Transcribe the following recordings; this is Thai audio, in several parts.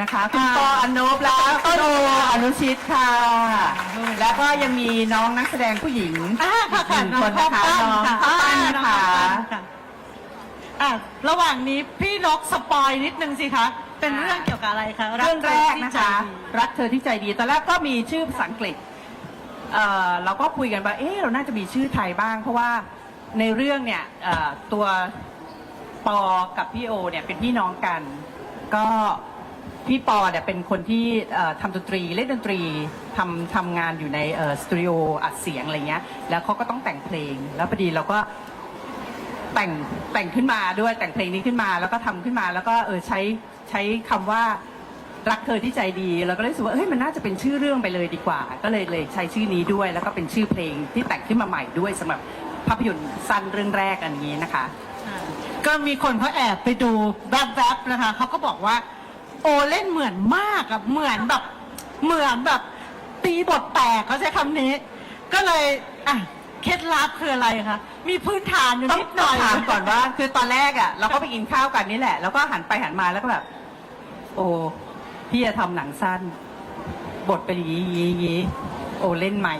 นะคะคุณปออนุปและคุณโออนุชิตค่ะ แล้วก็ยังมีน้องนักแสดงผู้หญิงอ่าค่ะค่ะหนึ่งคนนะคะน้น้อองงข้าวข้าวปั้ปั้นนนะนะคะค่ะอะ ระหว่างนี้พี่นกสปอยนิดนึงสิคะ เป็นเรื่องเกี่ยวกับอะไรคะเรื่องแรกนะคะ รัรักเธอที่ใจดีตอนแรกก็มีชื่อภาษาอังกฤษเอ่อเราก็คุยกันว่าเอ๊ะเราน่าจะมีชื่อไทยบ้าง เพราะว่าในเรื่องเนี่ยเอ่อตัวปอกับพี่โอเนี่ยเป็นพี่น้องกัน ก็ พี่ปอเนี่ยเป็นคนที่เอ่อทำดนตรีเล่นดนตรีทำทำงานอยู่ในเอ่อสตูดิโออัดเสียงอะไรเงี้ยแล้วเขาก็ต้องแต่งเพลง แล้วพอดีเราก็แต่งแต่งขึ้นมาด้วยแต่งเพลงนี้ขึ้นมา แล้วก็ทำขึ้นมาแล้วก็เออใช้ใช้คำว่ารักเธอที่ใจดีเราก็เลยรู้สึกว่าเฮ้ยมันน่าจะเป็นชื่อเรื่องไปเลยดีกว่า ก็เลยเลยใช้ชื่อนี้ด้วย แล้วก็เป็นชื่อเพลงที่แต่งขึ้นมาใหม่ด้วยสำหรับภาพยนตร์สั้นเรื่องแรกอันนี้นะคะ ก็มีคนเขาแอบไปดูแวบๆนะคะเขาก็บอกว่า โอเล่นเหมือนมากอะเหมือนแบบ เหมือนแบบ ตีบทแตกเขาใช้คำนี้ ก็เลยอะเคล็ดลับคืออะไรคะมีพื้นฐานอยู่ต้องนิดหน่อย ถามก่อนว่า คือตอนแรกอะ เราก็ไปกินข้าวกันนี่แหละ แล้วก็หันไปหันมาแล้วก็แบบ โอ้พี่จะทำหนังสั้น บทเป็นอย่างนี้อย่างนี้อย่างนี้โอเล่นไหม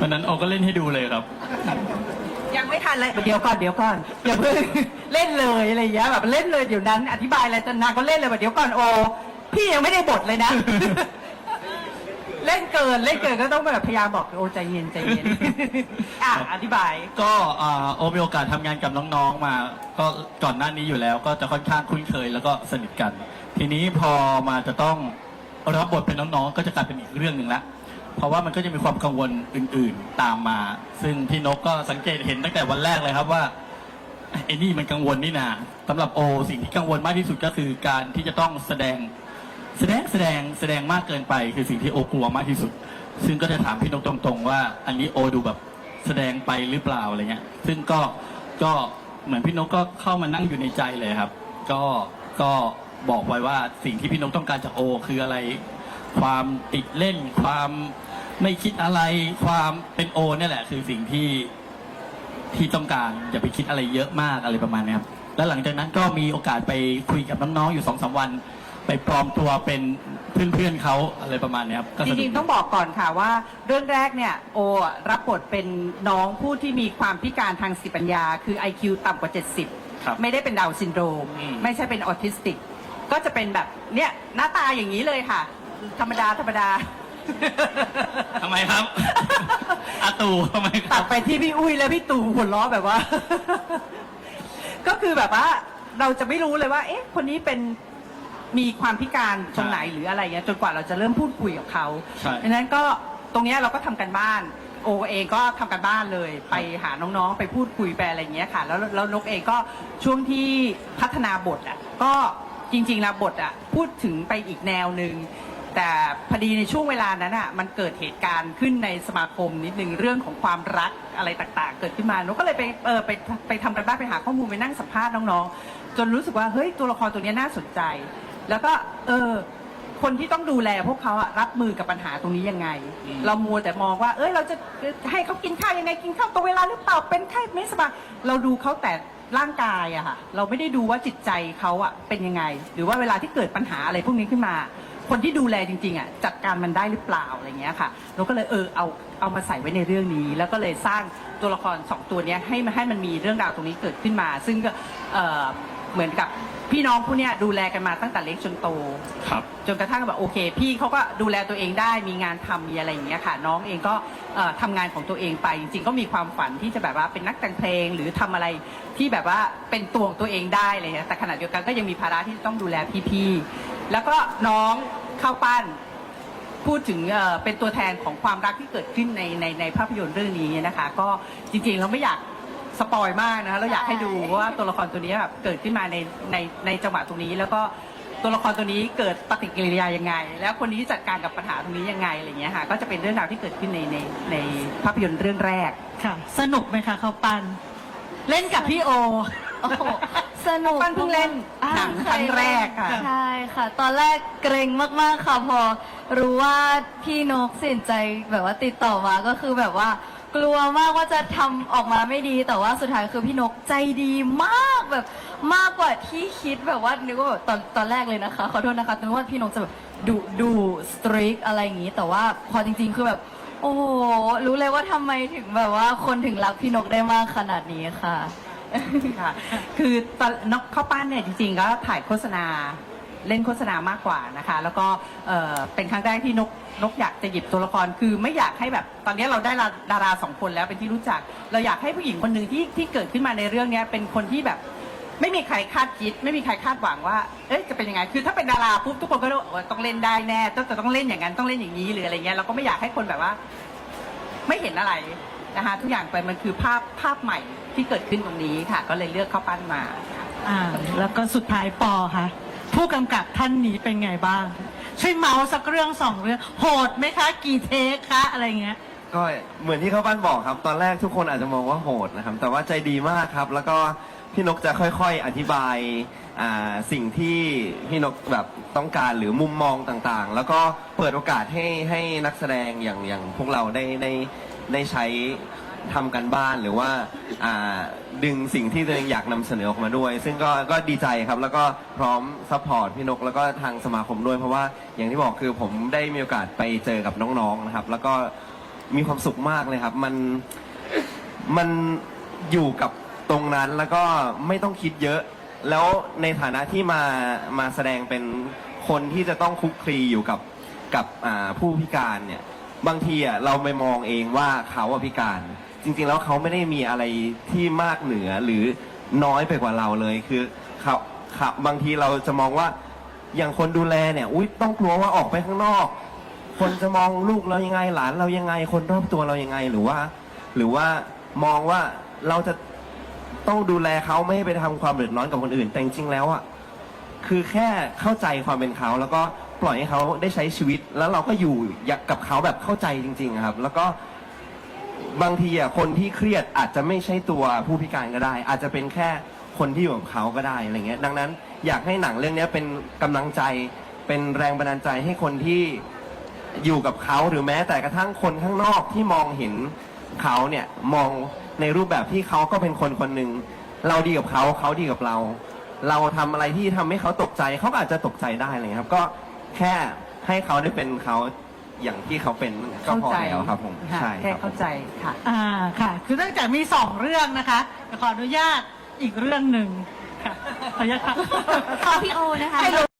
วันนั้นโอก็เล่นให้ดูเลยครับ ยังไม่ทันเลยเดี๋ยวก่อนเดี๋ยวก่อนอย่าเพิ่งเล่นเลยอะไรอย่างเงี้ยแบบเล่นเลยเดี๋ยวนั้น อธิบายอะไรจนนางก็เล่นเลยแบบเดี๋ยวก่อนโอ พี่ยังไม่ได้บทเลยนะ เล่นเกินเล่นเกินก็ต้องแบบพยายามบอกโอใจเย็นใจเย็นอะอธิบาย ก็อ่าโอมีโอกาสทำงานกับน้องๆมา ก็ก่อนหน้านี้อยู่แล้ว ก็จะค่อนข้างคุ้นเคยแล้วก็สนิทกัน ทีนี้พอมาจะต้องรับบทเป็นน้องๆ ก็จะกลายเป็นอีกเรื่องหนึ่งละ เพราะว่ามันก็จะมีความกังวลอื่นๆตามมา ซึ่งพี่นกก็สังเกตเห็นตั้งแต่วันแรกเลยครับว่าไอ้นี่มันกังวลนี่นาสำหรับโอ สิ่งที่กังวลมากที่สุดก็คือการที่จะต้องแสดงแสดงแสดงแสดงมากเกินไป คือสิ่งที่โอกลัวมากที่สุด ซึ่งก็จะถามพี่นกตรงๆ ว่า อันนี้โอดูแบบแสดงไปหรือเปล่าอะไรเงี้ย ซึ่งก็ก็เหมือนพี่นกก็เข้ามานั่งอยู่ในใจเลยครับ ก็ก็บอกไว้ว่าสิ่งที่พี่นกต้องการจากโอ คืออะไร ความติดเล่นความ ไม่คิดอะไรความเป็นโอเนี่ยแหละ คือสิ่งที่ที่ต้องการอย่าไปคิดอะไรเยอะมากอะไรประมาณเนี้ยครับแล้วหลังจากนั้นก็มีโอกาสไปคุยกับน้องๆอยู่สองสามวัน ไปปลอมตัวเป็นเพื่อนๆเขาอะไรประมาณเนี้ยครับก็จสนุกริงๆต้องบอกก่อนค่ะว่า เรื่องแรกเนี่ยโอรับบทเป็นน้องผู้ที่มีความพิการทางสติปัญญา คือ IQ ต่ำกว่า70ครับไม่ได้เป็นดาวน์ซินโดรม อืม ไม่ใช่เป็นออทิสติก ก็จะเป็นแบบเนี่ยหน้าตาอย่างนี้เลยค่ะ ธรรมดาธรรมดา ทำไมครับ อาตูทำไมคตัรัดบ ไปที่พี่อุ้ยและพี่ตู่หัวล้อแบบว่า ก็คือแบบว่า เราจะไม่รู้เลยว่า เอ๊ะ คนนี้เป็นมีความพิการตรงไหนหรืออะไรเงี้ยจนกว่าเราจะเริ่มพูดคุยกับเขาใช่ ดังนั้นก็ตรงเนี้ยเราก็ทำกันบ้าน โอเองก็ทำกันบ้านเลย ไปหาน้องๆ ไปพูดคุยไปอะไรเงี้ยค่ะ แล้วแล้วนกเองก็ช่วงที่พัฒนาบทอะก็จริงๆแล้วบทอะพูดถึงไปอีกแนวหนึ่ง แต่พอดีในช่วงเวลานั้นอะมันเกิดเหตุการณ์ขึ้นในสมาคมนิดนึงเรื่องของความรักอะไรต่างๆ เกิดขึ้นมานกก็เลยไปเออไปไปทำกันบ้านไปหาข้อมูลไปนั่งสัมภาษณ์น้องๆ จนรู้สึกว่าเฮ้ยตัวละครตัวเนี้ยน่าสนใจ แล้วก็เออคนที่ต้องดูแลพวกเขาอะรับมือกับปัญหาตรงนี้ยังไงอืมเรามัวแต่มองว่า เอ้ยเราจะให้เขากินข้าวยังไงกินข้าวตรงเวลาหรือเปล่าเป็นไข้ไม่สบายเราดูเขาแต่ร่างกายอะค่ะเราไม่ได้ดูว่าจิตใจเขาอะเป็นยังไง หรือว่าเวลาที่เกิดปัญหาอะไรพวกนี้ขึ้นมา คนที่ดูแลจริงๆอะจัดการมันได้หรือเปล่าอะไรเงี้ยค่ะเราก็เลยเออเอาเอามาใส่ไว้ในเรื่องนี้ แล้วก็เลยสร้างตัวละครสองตัวเนี้ยให้มันให้มันมีเรื่องราวตรงนี้เกิดขึ้นมา ซึ่งก็เอ่อเหมือนกับพี่น้องผู้เนี้ยดูแลกันมาตั้งแต่เล็กจนโต ครับ จนกระทั่งแบบโอเค พี่เขาก็ดูแลตัวเองได้มีงานทำมีอะไรอย่างเงี้ยค่ะ น้องเองก็เอ่อทำงานของตัวเองไป จริงๆก็มีความฝันที่จะแบบว่าเป็นนักแต่งเพลง หรือทำอะไรที่แบบว่าเป็นตัวของตัวเองได้อะไรเลยแต่ขณะเดียวกันก็ยังมีภาระที่ต้องดูแลพี่ๆ แล้วก็น้องเข้าปั้นพูดถึงเอ่อเป็นตัวแทนของความรักที่เกิดขึ้นในในในภาพยนตร์เรื่องนี้นะคะ ก็จริงๆเราไม่อยากสปอยมากนะคะเราอยากให้ดูว่าตัวละครตัวนี้แบบเกิดขึ้นมาในในในจังหวะตรงนี้ แล้วก็ตัวละครตัวนี้เกิดปฏิกิริยายังไง แล้วคนนี้จัดการกับปัญหาตรงนี้ยังไงอะไรเงี้ยค่ะก็จะเป็นเรื่องราวที่เกิดขึ้นในในในภาพยนตร์เรื่องแรกค่ะ สนุกไหมคะเขาปันเล่นกับพี่โอ โอ้โหสนุกปั้นเพิ่งเล่นหนังครั้งแรกค่ะ ใช่ค่ะ ตอนแรกเกรงมากๆค่ะพอ รู้ว่าพี่นกสินใจแบบว่าติดต่อมาก็คือแบบว่า กลัวมากว่าจะทำออกมาไม่ดีแต่ว่าสุดท้ายคือพี่นกใจดีมากแบบมากกว่าที่คิดแบบว่านึกว่าแบบตอนตอนแรกเลยนะคะขอโทษนะคะนึกว่าพี่นกจะแบบดุดุสตรีกอะไรอย่างนี้ แต่ว่าพอจริง ๆ คือแบบ โอ้โหรู้เลยว่าทำไมถึงแบบว่าคนถึงรักพี่นกได้มากขนาดนี้ค่ะ ค่ะคือตอนนกข้าวปั้นเนี่ยจริงๆก็ถ่ายโฆษณาเล่นโฆษณามากกว่านะคะ แล้วก็เอ่อเป็นครั้งแรกที่นกนกอยากจะหยิบตัวละครคือไม่อยากให้แบบตอนนี้เราได้ดาราสองคนแล้วเป็นที่รู้จัก เราอยากให้ผู้หญิงคนหนึ่งที่ที่เกิดขึ้นมาในเรื่องเนี้ยเป็นคนที่แบบไม่มีใครคาดคิด ไม่มีใครคาดหวังว่า เอ๊ะจะเป็นยังไง คือถ้าเป็นดาราปุ๊บทุกคนก็รู้ต้องเล่นได้แน่ต้องจะต้องเล่นอย่างนั้นต้องเล่นอย่างนี้หรืออะไรเงี้ยเราก็ไม่อยากให้คนแบบว่า ไม่เห็นอะไร นะคะทุกอย่างไปมันคือภาพภาพใหม่ที่เกิดขึ้นตรงนี้ค่ะ ก็เลยเลือกข้าวปั้นมา อ่าแล้วก็สุดท้ายปอค่ะ ผู้กำกับท่านนี้เป็นไงบ้าง ช่วยเมาส์สักเรื่องสองเรื่อง โหดไหมคะ กี่เทคคะอะไรเงี้ย ก็เหมือนที่เขาบ้านบอกครับ ตอนแรกทุกคนอาจจะมองว่าโหดนะครับ แต่ว่าใจดีมากครับ แล้วก็พี่นกจะค่อยๆ อธิบายอ่าสิ่งที่พี่นกแบบต้องการหรือมุมมองต่างๆ แล้วก็เปิดโอกาสให้ให้นักแสดงอย่างอย่างพวกเราได้ได้ ได้ใช้ทำกันบ้านหรือว่าอ่าดึงสิ่งที่ตัวเองอยากนำเสนอออกมาด้วย ซึ่งก็ก็ดีใจครับแล้วก็พร้อมซัพพอร์ตพี่นกแล้วก็ทางสมาคมด้วย เพราะว่าอย่างที่บอกคือผมได้มีโอกาสไปเจอกับน้องๆนะครับ แล้วก็มีความสุขมากเลยครับ มันมันอยู่กับตรงนั้นแล้วก็ไม่ต้องคิดเยอะ แล้วในฐานะที่มามาแสดงเป็นคนที่จะต้องคลุกคลีอยู่กับกับอ่าผู้พิการเนี่ย บางทีอะเราไปมองเองว่าเขาอะพิการ จริง ๆ แล้วเขาไม่ได้มีอะไรที่มากเหนือหรือน้อยไปกว่าเราเลยคือเขาเขาบางทีเราจะมองว่าอย่างคนดูแลเนี่ย อุ้ยต้องกลัวว่าออกไปข้างนอก คนจะมองลูกเรายังไงหลานเรายังไง คนรอบตัวเรายังไงหรือว่า หรือว่ามองว่าเราจะต้องดูแลเขาไม่ให้ไปทำความเดือดร้อนกับคนอื่น แต่จริงๆแล้วอะคือแค่เข้าใจความเป็นเขาแล้วก็ ปล่อยให้เขาได้ใช้ชีวิต แล้วเราก็อยู่กับเขาแบบเข้าใจจริง ๆ ครับ แล้วก็บางทีอะคนที่เครียดอาจจะไม่ใช่ตัวผู้พิการก็ได้ อาจจะเป็นแค่คนที่อยู่กับเขาก็ได้อะไรเงี้ย ดังนั้นอยากให้หนังเรื่องนี้เป็นกำลังใจเป็นแรงบันดาลใจให้คนที่อยู่กับเขาหรือแม้แต่กระทั่งคนข้างนอกที่มองเห็นเขาเนี่ยมองในรูปแบบที่เขาก็เป็นคนคนหนึ่งเราดีกับเขาเขาดีกับเรา เราทำอะไรที่ทำให้เขาตกใจเขาก็อาจจะตกใจได้เลยครับ ก็ แค่ให้เขาได้เป็นเขาอย่างที่เขาเป็นก็เข้าพอใจแล้วครับผมค่ะใช่แค่ครับผมเข้าใจค่ะ อ่าค่ะ คือเนื่องจากมีสองเรื่องนะคะเดี๋ยวขออนุญาตอีกเรื่องหนึ่งค่ะขออนุญาตค่ะ ขอพี่โอนะคะ ให้รู้